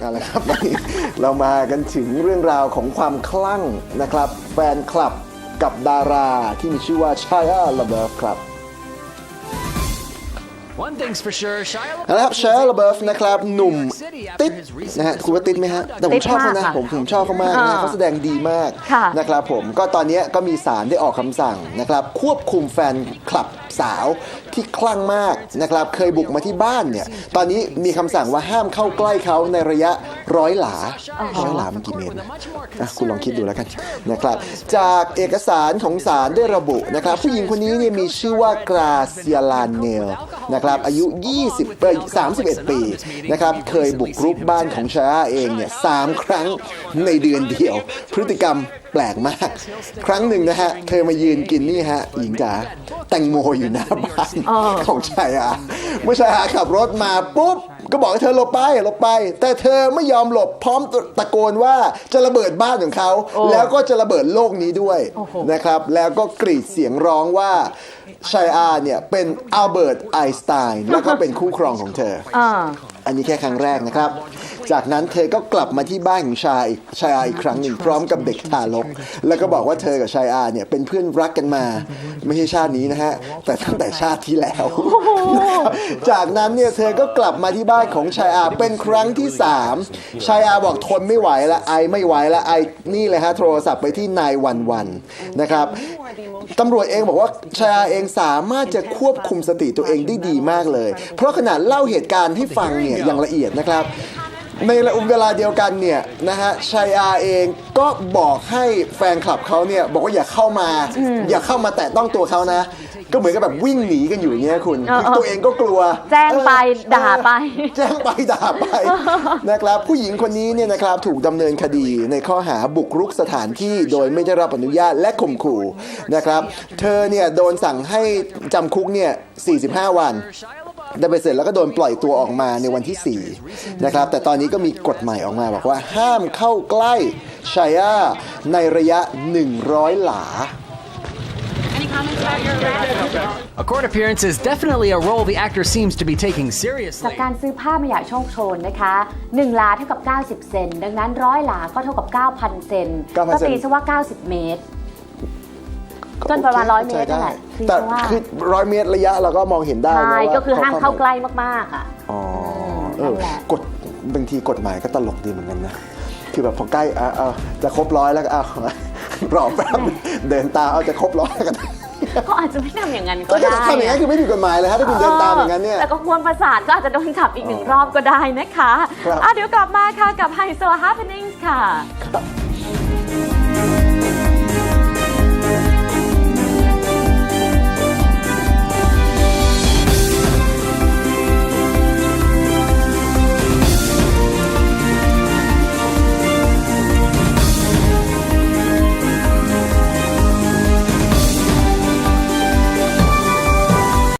นั่นแหละครับวันนี้เรามากันถึงเรื่องราวของความคลั่งนะครับ แฟนคลับกับดาราที่มีชื่อว่าชายาลาเบฟครับ One thing's for sure, Shia นะครับชายาลาเบฟนะครับหนุ่มติดนะฮะคุณว่าติดไหมฮะแต่ผมชอบเขานะติดมากค่ะผมผมชอบเขามากนะอ่าเขาแสดงดีมากค่ะนะครับผมก็ตอนนี้ก็มีศาลได้ออกคำสั่งนะครับควบคุมแฟนคลับสาวที่คลั่งมากนะครับเคยบุกมาที่บ้านเนี่ยตอนนี้มีคำสั่งว่าห้ามเข้าใกล้เขาในระยะร้อยหลาร้อยหลามันกี่เมตรนะอะคุณลองคิดดูแล้วกันนะครับจากเอกสารของศาลได้ระบุนะครับผู้หญิงคนนี้เนี่ยมีชื่อว่ากราเซียลานเนลนะครับอายุ 20เอ่อ31 ปีนะครับเคยบุกรุกบ้านของชาอาเองเนี่ยสามครั้งในเดือนเดียว พฤติกรรมแปลกมาก ครั้งหนึ่งนะฮะเธอมายืนกินนี่ฮะหญิงจ๋าแตงโมอยู่หน้าบ้านของชายอาเมื่อชายอาขับรถมาปุ๊บก็บอกให้เธอหลบไปหลบไป แต่เธอไม่ยอมหลบพร้อมตะโกนว่าจะระเบิดบ้านของเขา แล้วก็จะระเบิดโลกนี้ด้วยนะครับ แล้วก็กรีดเสียงร้องว่า ชายอาเนี่ยเป็นอัลเบิร์ตไอน์สไตน์แล้วก็เป็นคู่ครองของเธออ่าอันนี้แค่ครั้งแรกนะครับ จากนั้นเธอก็กลับมาที่บ้านของชายชายอาอีกครั้งหนึ่งพร้อมกับเด็กทารก แล้วก็บอกว่าเธอกับชายอาเนี่ยเป็นเพื่อนรักกันมา ไม่ใช่ชาตินี้นะฮะ แต่ตั้งแต่ชาติที่แล้ว จากนั้นเนี่ยเธอก็กลับมาที่บ้านของชายอาเป็นครั้งที่ 3 ชายอาบอกทนไม่ไหวแล้วไอไม่ไหวแล้วไอนี่เลยฮะโทรศัพท์ไปที่นายวันวันนะครับตำรวจเองบอกว่าชายอาเองสามารถจะควบคุมสติตัวเองได้ดีมากเลย เพราะขนาดเล่าเหตุการณ์ให้ฟังเนี่ยอย่างละเอียดนะครับ ในเวลาเดียวกันเนี่ยนะฮะชายาเองก็บอกให้แฟนคลับเขาเนี่ยบอกว่าอย่าเข้ามา อย่าเข้ามาแตะต้องตัวเขานะ ก็เหมือนกับแบบวิ่งหนีกันอยู่อย่างเงี้ยคุณเออคือตัวเองก็กลัว แจ้งไปเออด่าไป แจ้งไปด่าไปนะครับผู้หญิงคนนี้เนี่ยนะครับถูกดำเนินคดีในข้อหาบุกรุกสถานที่โดยไม่ได้รับอนุญาตและข่มขู่นะครับ เธอเนี่ยโดนสั่งให้จำคุกเนี่ย45 วัน ได้ไปเสร็จแล้วก็โดนปล่อยตัวออกมาในวันที่ 4 นะครับ แต่ตอนนี้ก็มีกฎใหม่ออกมาบอกว่าห้ามเข้าใกล้ชายาในระยะ 100 หลา A court appearance is definitely a role the actor seems to be taking จาก seriously. การซื้อผ้ามาอยากโชคโชนนะคะ1หลาเท่ากับ 90 เซน ดังนั้นร้อยหลาก็เท่ากับ 9,000 เซน9,000ก็ตีซะว่า 90 เมตร จนประมาณ100เมตรนั่นแหละแต่ตีซะว่า คือร้อยเมตรระยะเราก็มองเห็นได้นะใช่ว่าก็คือห้ามเข้าใกล้มากๆอะ อ๋อเอนั่อนแหละ กฎบางทีกฎหมายก็ตลกดีเหมือนกันนะ คือแบบพอใกล้อะเอาจะครบร้อยแล้วก็เอารอแป๊บเดินตามเอาจะครบร้อยแล้วกันก็อาจจะไม่ทำอย่างนั้นก็ก็ได้ทำอย่างนั้นคือไม่ผิดกฎหมายเลยฮะถ้าคุณเดินตามอย่างนั้นเนี่ย แต่ก็ควรประสาทก็อาจจะโดนจับอีกหนึ่งรอบก็ได้นะคะครับ อะเดี๋ยวกลับมาค่ะกับไฮโซ happenings ค่ะ ครับ